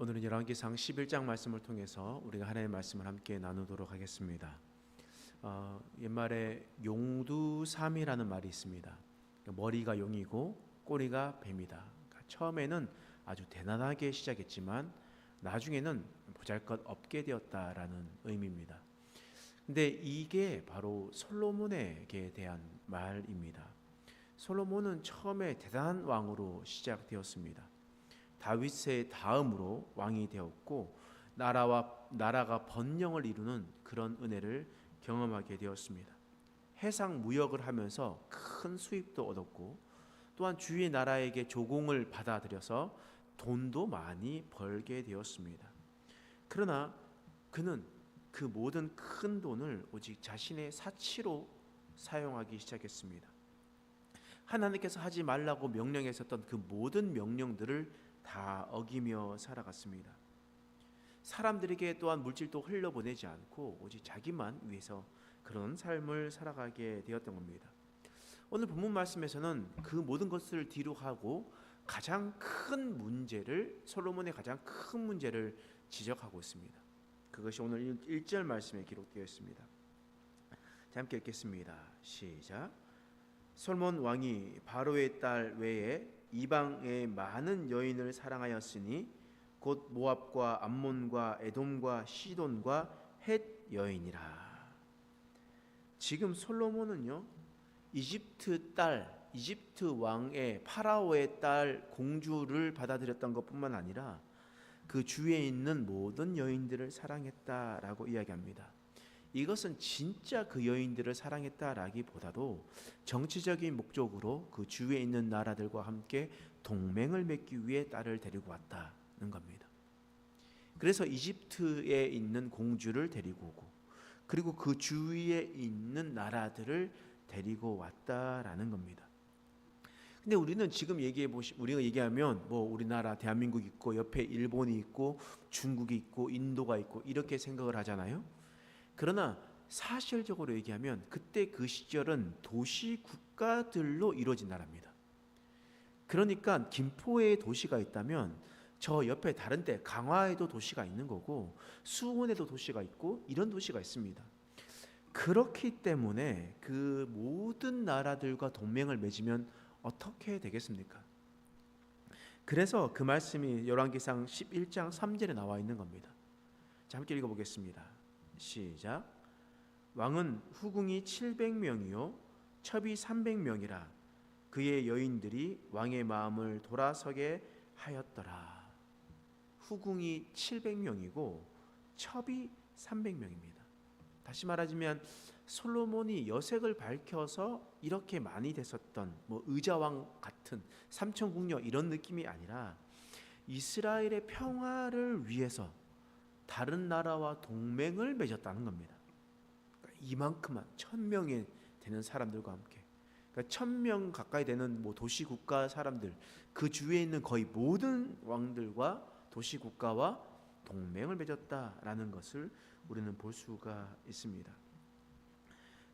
오늘은 열왕기상 11장 말씀을 통해서 우리가 하나님의 말씀을 함께 나누도록 하겠습니다. 어, 옛말에 용두삼이라는 말이 있습니다. 그러니까 머리가 용이고 꼬리가 뱀이다. 그러니까 처음에는 아주 대단하게 시작했지만 나중에는 보잘것 없게 되었다라는 의미입니다. 근데 이게 바로 솔로몬에게 대한 말입니다. 솔로몬은 처음에 대단한 왕으로 시작되었습니다. 다윗의 다음으로 왕이 되었고 나라와 나라가 번영을 이루는 그런 은혜를 경험하게 되었습니다. 해상 무역을 하면서 큰 수입도 얻었고 또한 주위의 나라에게 조공을 받아들여서 돈도 많이 벌게 되었습니다. 그러나 그는 그 모든 큰 돈을 오직 자신의 사치로 사용하기 시작했습니다. 하나님께서 하지 말라고 명령했었던 그 모든 명령들을 다 어기며 살아갔습니다. 사람들에게 또한 물질도 흘려보내지 않고 오직 자기만 위해서 그런 삶을 살아가게 되었던 겁니다. 오늘 본문 말씀에서는 그 모든 것을 뒤로 하고 가장 큰 문제를 솔로몬의 가장 큰 문제를 지적하고 있습니다. 그것이 오늘 1절 말씀에 기록되어 있습니다. 자, 함께 읽겠습니다. 시작. 솔몬 왕이 바로의 딸 외에 이방의 많은 여인을 사랑하였으니 곧 모압과 암몬과 에돔과 시돈과 헷 여인이라. 지금 솔로몬은요 이집트 딸 이집트 왕의 파라오의 딸 공주를 받아들였던 것뿐만 아니라 그 주위에 있는 모든 여인들을 사랑했다라고 이야기합니다. 이것은 진짜 그 여인들을 사랑했다라기보다도 정치적인 목적으로 그 주위에 있는 나라들과 함께 동맹을 맺기 위해 딸을 데리고 왔다는 겁니다. 그래서 이집트에 있는 공주를 데리고 오고 그리고 그 주위에 있는 나라들을 데리고 왔다라는 겁니다. 근데 우리는 지금 얘기해 보시 우리가 얘기하면 뭐 우리나라 대한민국 있고 옆에 일본이 있고 중국이 있고 인도가 있고 이렇게 생각을 하잖아요. 그러나 사실적으로 얘기하면 그때 그 시절은 도시 국가들로 이루어진 나라입니다. 그러니까 김포에 도시가 있다면 저 옆에 다른 데 강화에도 도시가 있는 거고 수원에도 도시가 있고 이런 도시가 있습니다. 그렇기 때문에 그 모든 나라들과 동맹을 맺으면 어떻게 되겠습니까? 그래서 그 말씀이 열왕기상 11장 3절에 나와 있는 겁니다. 자, 함께 읽어 보겠습니다. 시작. 왕은 후궁이 700명이요 첩이 300명이라 그의 여인들이 왕의 마음을 돌아서게 하였더라. 후궁이 700명이고 첩이 300명입니다. 다시 말하자면 솔로몬이 여색을 밝혀서 이렇게 많이 됐었던 뭐 의자왕 같은 삼천궁녀 이런 느낌이 아니라 이스라엘의 평화를 위해서 다른 나라와 동맹을 맺었다는 겁니다. 그러니까 이만큼만 천 명이 되는 사람들과 함께 그러니까 천명 가까이 되는 뭐 도시 국가 사람들 그 주위에 있는 거의 모든 왕들과 도시 국가와 동맹을 맺었다라는 것을 우리는 볼 수가 있습니다.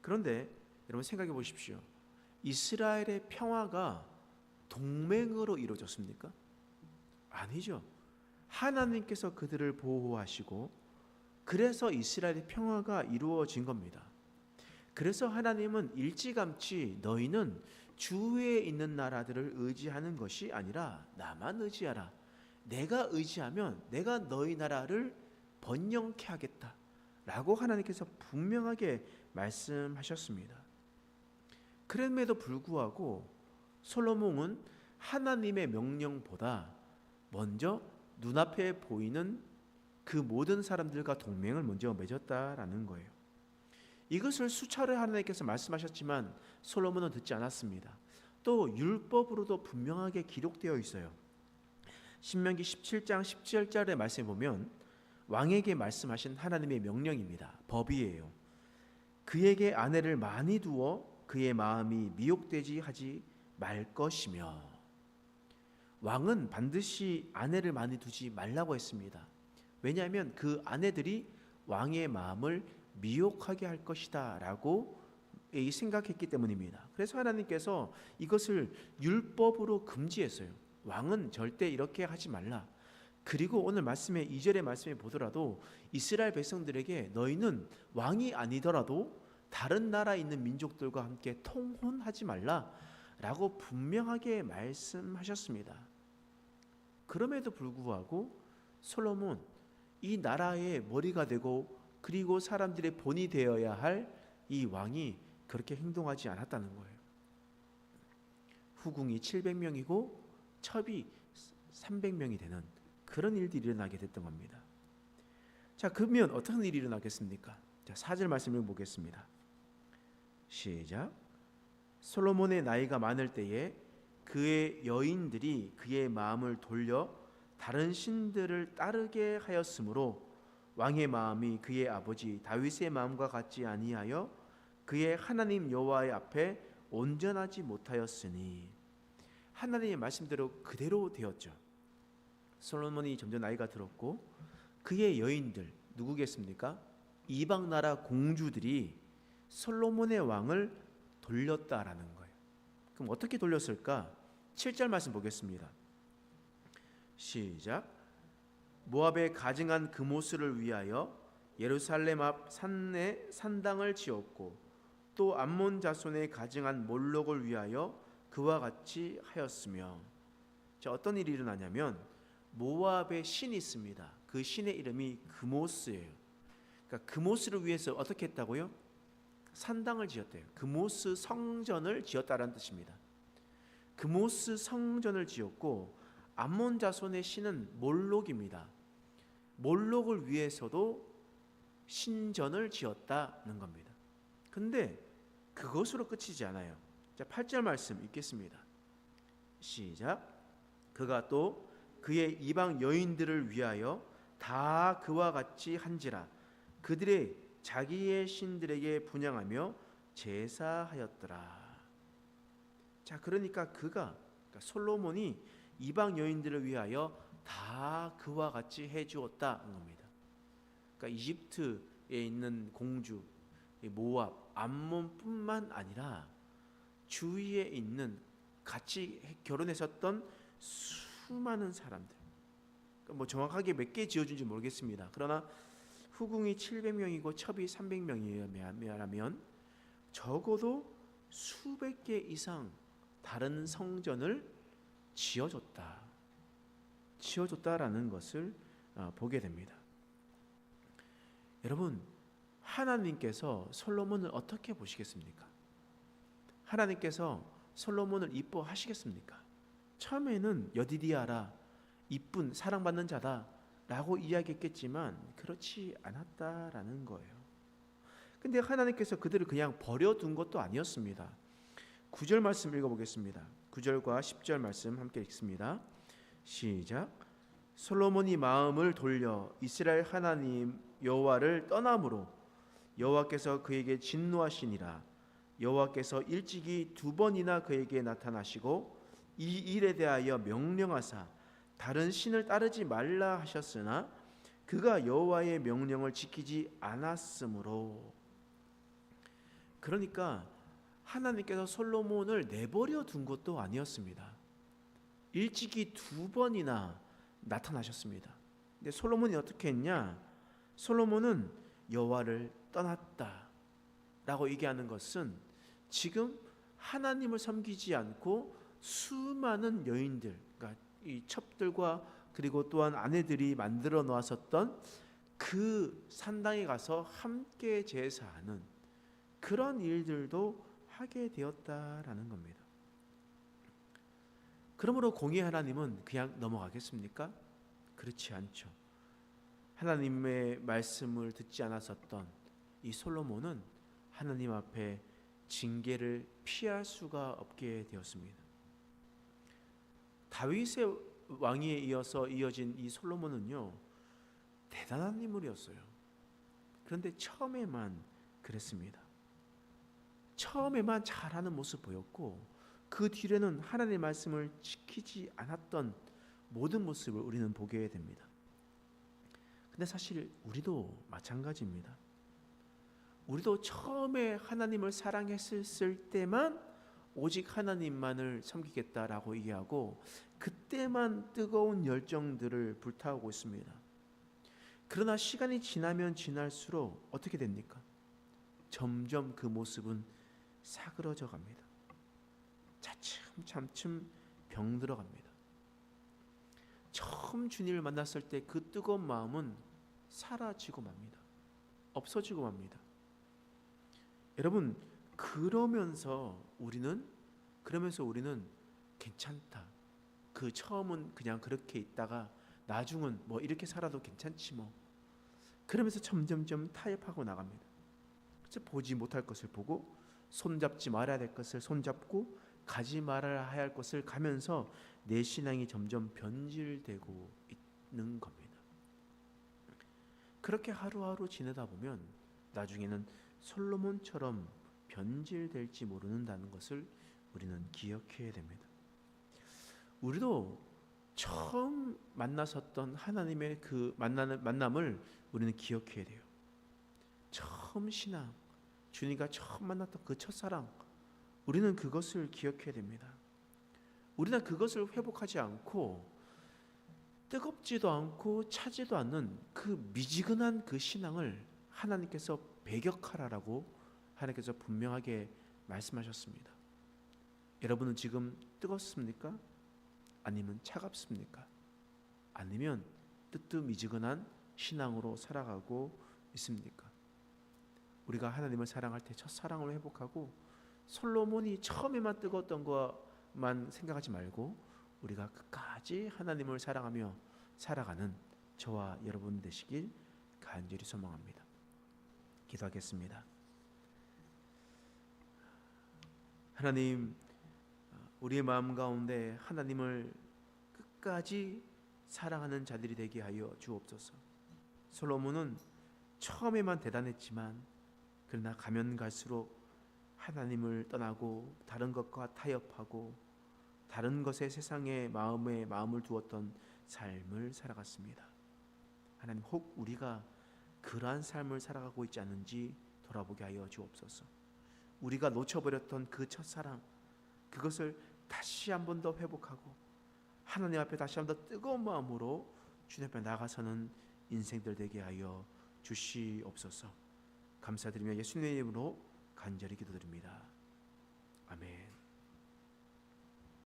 그런데 여러분 생각해 보십시오. 이스라엘의 평화가 동맹으로 이루어졌습니까? 아니죠. 하나님께서 그들을 보호하시고 그래서 이스라엘의 평화가 이루어진 겁니다. 그래서 하나님은 일찌감치 너희는 주위에 있는 나라들을 의지하는 것이 아니라 나만 의지하라. 내가 의지하면 내가 너희 나라를 번영케 하겠다. 라고 하나님께서 분명하게 말씀하셨습니다. 그럼에도 불구하고 솔로몬은 하나님의 명령보다 먼저 눈앞에 보이는 그 모든 사람들과 동맹을 먼저 맺었다라는 거예요. 이것을 수차례 하나님께서 말씀하셨지만 솔로몬은 듣지 않았습니다. 또 율법으로도 분명하게 기록되어 있어요. 신명기 17장 17절의 말씀에 보면 왕에게 말씀하신 하나님의 명령입니다. 법이에요. 그에게 아내를 많이 두어 그의 마음이 미혹되지 하지 말 것이며 왕은 반드시 아내를 많이 두지 말라고 했습니다. 왜냐하면 그 아내들이 왕의 마음을 미혹하게 할 것이다라고 생각했기 때문입니다. 그래서 하나님께서 이것을 율법으로 금지했어요. 왕은 절대 이렇게 하지 말라. 그리고 오늘 말씀의 2절의 말씀에 보더라도 이스라엘 백성들에게 너희는 왕이 아니더라도 다른 나라에 있는 민족들과 함께 통혼하지 말라 라고 분명하게 말씀하셨습니다. 그럼에도 불구하고 솔로몬 이 나라의 머리가 되고 그리고 사람들의 본이 되어야 할 이 왕이 그렇게 행동하지 않았다는 거예요. 후궁이 700명이고 첩이 300명이 되는 그런 일들이 일어나게 됐던 겁니다. 자, 그러면 어떤 일이 일어나겠습니까? 자, 4절 말씀을 보겠습니다. 시작. 솔로몬의 나이가 많을 때에 그의 여인들이 그의 마음을 돌려 다른 신들을 따르게 하였으므로 왕의 마음이 그의 아버지 다윗의 마음과 같지 아니하여 그의 하나님 여호와의 앞에 온전하지 못하였으니 하나님의 말씀대로 그대로 되었죠. 솔로몬이 점점 나이가 들었고 그의 여인들 누구겠습니까? 이방 나라 공주들이 솔로몬의 왕을 돌렸다라는 거예요. 그럼 어떻게 돌렸을까? 7절 말씀 보겠습니다. 시작. 모압에 가증한 금오스를 위하여 예루살렘 앞 산에 산당을 지었고 또 암몬 자손의 가증한 몰록을 위하여 그와 같이 하였으며 자 어떤 일이 일어나냐면 모압의 신이 있습니다. 그 신의 이름이 금오스예요. 그러니까 금오스를 위해서 어떻게 했다고요? 산당을 지었대요. 금오스 성전을 지었다라는 뜻입니다. 금오스 성전을 지었고 암몬 자손의 신은 몰록입니다. 몰록을 위해서도 신전을 지었다는 겁니다. 근데 그것으로 끝이지 않아요. 자, 8절 말씀 읽겠습니다. 시작. 그가 또 그의 이방 여인들을 위하여 다 그와 같이 한지라 그들의 자기의 신들에게 분양하며 제사하였더라. 자, 그러니까 그가 그러니까 솔로몬이 이방 여인들을 위하여 다 그와 같이 해 주었다는 겁니다. 그러니까 이집트에 있는 공주 모압, 암몬뿐만 아니라 주위에 있는 같이 결혼했었던 수많은 사람들. 그러니까 뭐 정확하게 몇 개 지어준지 모르겠습니다. 그러나 후궁이 700명이고 첩이 300명이라면 적어도 수백 개 이상 다른 성전을 지어줬다. 지어줬다라는 것을 어, 보게 됩니다. 여러분, 하나님께서 솔로몬을 어떻게 보시겠습니까? 하나님께서 솔로몬을 이뻐하시겠습니까? 처음에는 여디디아라 이쁜 사랑받는 자다 라고 이야기했겠지만 그렇지 않았다라는 거예요. 근데 하나님께서 그들을 그냥 버려둔 것도 아니었습니다. 9절 말씀 읽어보겠습니다. 9절과 10절 말씀 함께 읽습니다. 시작. 솔로몬이 마음을 돌려 이스라엘 하나님 여호와를 떠남으로 여호와께서 그에게 진노하시니라. 여호와께서 일찍이 두 번이나 그에게 나타나시고 이 일에 대하여 명령하사 다른 신을 따르지 말라 하셨으나 그가 여호와의 명령을 지키지 않았으므로 그러니까 하나님께서 솔로몬을 내버려 둔 것도 아니었습니다. 일찍이 두 번이나 나타나셨습니다. 근데 솔로몬이 어떻게 했냐? 솔로몬은 여호와를 떠났다라고 얘기하는 것은 지금 하나님을 섬기지 않고 수많은 여인들, 이 첩들과 그리고 또한 아내들이 만들어 놓았었던 그 산당에 가서 함께 제사하는 그런 일들도 하게 되었다라는 겁니다. 그러므로 공의 하나님은 그냥 넘어가겠습니까? 그렇지 않죠. 하나님의 말씀을 듣지 않았었던 이 솔로몬은 하나님 앞에 징계를 피할 수가 없게 되었습니다. 다윗의 왕위에 이어서 이어진 이 솔로몬은요 대단한 인물이었어요. 그런데 처음에만 그랬습니다. 처음에만 잘하는 모습 보였고 그 뒤에는 하나님의 말씀을 지키지 않았던 모든 모습을 우리는 보게 됩니다. 근데 사실 우리도 마찬가지입니다. 우리도 처음에 하나님을 사랑했을 때만 오직 하나님만을 섬기겠다라고 얘기하고 그때만 뜨거운 열정들을 불타오고 있습니다. 그러나 시간이 지나면 지날수록 어떻게 됩니까? 점점 그 모습은 사그러져 갑니다. 차츰 차츰 병들어 갑니다. 처음 주님을 만났을 때 그 뜨거운 마음은 사라지고 맙니다. 없어지고 맙니다. 여러분 그러면서 우리는 그러면서 우리는 괜찮다. 그 처음은 그냥 그렇게 있다가 나중은 뭐 이렇게 살아도 괜찮지 뭐. 그러면서 점점점 타협하고 나갑니다. 그래서 보지 못할 것을 보고 손잡지 말아야 될 것을 손잡고 가지 말아야 할 것을 가면서 내 신앙이 점점 변질되고 있는 겁니다. 그렇게 하루하루 지내다 보면 나중에는 솔로몬처럼 변질될지 모르는다는 것을 우리는 기억해야 됩니다. 우리도 처음 만나섰던 하나님의 그 만나는 만남을 우리는 기억해야 돼요. 처음 신앙, 주님과 처음 만났던 그 첫사랑, 우리는 그것을 기억해야 됩니다. 우리는 그것을 회복하지 않고 뜨겁지도 않고 차지도 않는 그 미지근한 그 신앙을 하나님께서 배격하라라고 하나님께서 분명하게 말씀하셨습니다. 여러분은 지금 뜨겁습니까? 아니면 차갑습니까? 아니면 뜨뜻미지근한 신앙으로 살아가고 있습니까? 우리가 하나님을 사랑할 때 첫 사랑을 회복하고 솔로몬이 처음에만 뜨거웠던 것만 생각하지 말고 우리가 끝까지 하나님을 사랑하며 살아가는 저와 여러분 되시길 간절히 소망합니다. 기도하겠습니다. 하나님 우리의 마음 가운데 하나님을 끝까지 사랑하는 자들이 되게 하여 주옵소서. 솔로몬은 처음에만 대단했지만 그러나 가면 갈수록 하나님을 떠나고 다른 것과 타협하고 다른 것에 세상에 마음에 마음을 두었던 삶을 살아갔습니다. 하나님 혹 우리가 그러한 삶을 살아가고 있지 않은지 돌아보게 하여 주옵소서. 우리가 놓쳐버렸던 그 첫사랑 그것을 다시 한 번 더 회복하고 하나님 앞에 다시 한 번 더 뜨거운 마음으로 주님 앞에 나가서는 인생들 되게 하여 주시옵소서. 감사드리며 예수님의 이름으로 간절히 기도드립니다. 아멘.